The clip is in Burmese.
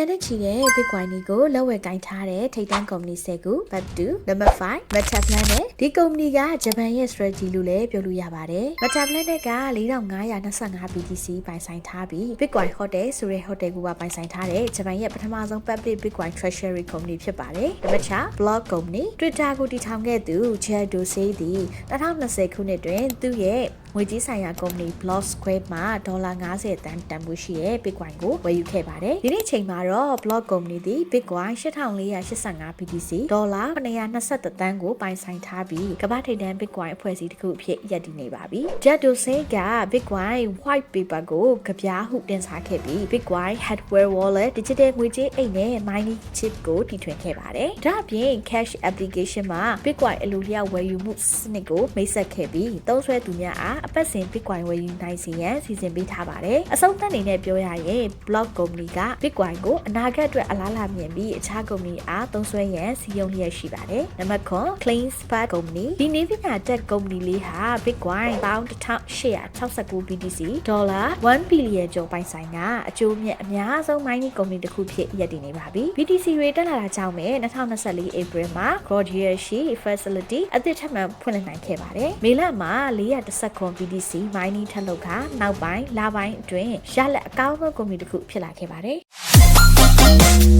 ရန်နဲ့ချီတဲ့ Bitcoin တွေကိုလက်ဝယ်ကင်ထားတဲ့ထိပ်တန်းကုမ္ပဏီ10ခုဘတ်တူနံပါတ်5 Metaplan နဲ့ဒီကုမ္ပဏီကဂျပန်ရဲ့ strategy လို့လည်းပြောလို့ရပါတယ် Metaplan နဲ့က4525 BTC ပိုင်ဆိုင်ထားပြီး Bitcoin Hotel ဆိုတဲ့ hotel ကိုပါပိုင်ဆိုင်ထားတဲ့ဂျပန်ရဲ့ပထမဆုံး public Bitcoin treasury ကုမ္ပဏီဖြစ်ပါတယ်နံပါတ်6 Block ကုမ္ပဏီ Twitter ကိုတည်ထောင်ခဲ့သူ Jack Dorsey သည်2020ခုနှစ်တွင်သူ့ရဲ့ငွေကြေးဆိုင်ရာကုမ္ပဏီ Block Square မှာဒေါ်လာ90တန်တန်ဖိုးရှိတဲ့ Bitcoin ကိုဝယ်ယူခဲ့ပါတယ်။ဒီနေ့ချိန်မှာတော့ Block ကုမ္ပဏီသည် Bitcoin 8485 BTC ဒေါ်လာ921တန်ကိုပိုင်ဆိုင်ထားပြီးကမ္ဘာထိပ်တန်း Bitcoin အဖွဲ့အစည်းတစ်ခုအဖြစ်ရပ်တည်နေပါပြီ။ Jack Dorsey က Bitcoin white paper ကိုကြပြားဟုတင်စားခဲ့ပြီး Bitcoin hardware wallet digital ငွေကြေးအိတ်နဲ့ mining chip ကိုတီထွင်ခဲ့ပါတယ်။ဒါ့အပြင် cash application မှာ Bitcoin အလိုလျောက်ဝယ်ယူမှုစနစ်ကိုမိတ်ဆက်ခဲ့ပြီးသုံးစွဲသူများအားအပတ်စဉ် Bitcoin ဝယ်ယူနိုင်စေရန်စီစဉ်ပေးထားပါတယ်။အဆုံးသတ်အနေနဲ့ပြောရရင် Block ကုမ္ပဏီက Bitcoin ကိုအနာဂတ်အတွက်အလားအလာမြင်ပြီးအခြားကုမ္ပဏီအားသုံးစွဲရန်စီယုံလျက်ရှိပါတယ်။နံပါတ်9 Clean Spark ကုမ္ပဏီဒီနေ့ပညာတက်ကုမ္ပဏီလေးဟာ Bitcoin ပေါင်း1869 BTC ဒေါ်လာ1 billion ကျော်ပိုင်ဆိုင်ကအကျိုးမြတ်အများဆုံး mining ကုမ္ပဏီတစ်ခုဖြစ်ရပ်တည်နေပါပြီ။ BTC တွေတက်လာတာကြောင့်ပဲ2024 April မှာ Gordier ရှိ facility အသစ်ထပ်မံဖွင့်လှစ်နိုင်ခဲ့ပါတယ်။မေလမှာ419 BTC mining ထပ်လုပ်ကနောက်ပိုင်းလပိုင်းအတွင်းရလက်အကောင်းဆုံးကုမ္ပဏီတစ်ခုဖြစ်လာခဲ့ပါတယ်။